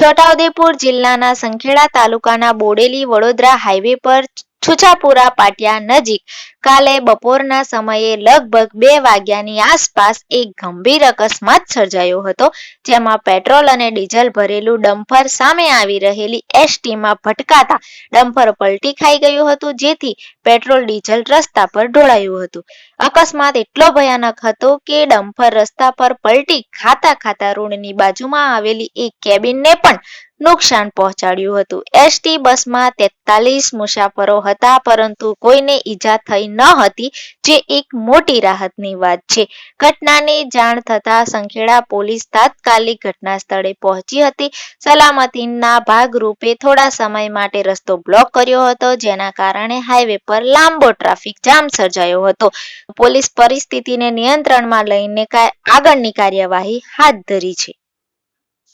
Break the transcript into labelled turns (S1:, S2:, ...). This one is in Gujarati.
S1: છોટાઉદેપુર જિલ્લાના સંખેડા તાલુકાના બોડેલી વડોદરા હાઈવે પર છુછાપુરા પાટિયા નજીક કાલે બપોરના સમયે લગભગ બે વાગ્યાની આસપાસ એક ગંભીર અકસ્માત સર્જાયો હતો, જેમાં પેટ્રોલ અને ડીઝલ ભરેલું ડમ્ફર સામે આવી રહેલી એસટીમાં ભટકાતા ડમ્ફર પલટી ખાઈ ગયું હતું, જેથી પેટ્રોલ ડીઝલ રસ્તા પર ઢોળાયું હતું. અકસ્માત એટલો ભયાનક હતો કે ડમ્ફર રસ્તા પર પલટી ખાતા ખાતા રોડની બાજુમાં આવેલી એક કેબિનને પણ નુકસાન પહોંચાડ્યું હતું. એસટી બસમાં તેતાલીસ મુસાફરો હતા, પરંતુ કોઈને ઈજા થઈ ન હતી, જે એક મોટી રાહતની વાત છે. ઘટનાની જાણ થતા સંખેડા પોલીસ તાત્કાલિક ઘટના સ્થળે પહોંચી હતી. સલામતીના ભાગરૂપે થોડા સમય માટે રસ્તો બ્લોક કર્યો હતો, જેના કારણે હાઈવે પર લાંબો ટ્રાફિક જામ સર્જાયો હતો. પોલીસ પરિસ્થિતિને નિયંત્રણમાં લઈને આગળની કાર્યવાહી હાથ ધરી છે.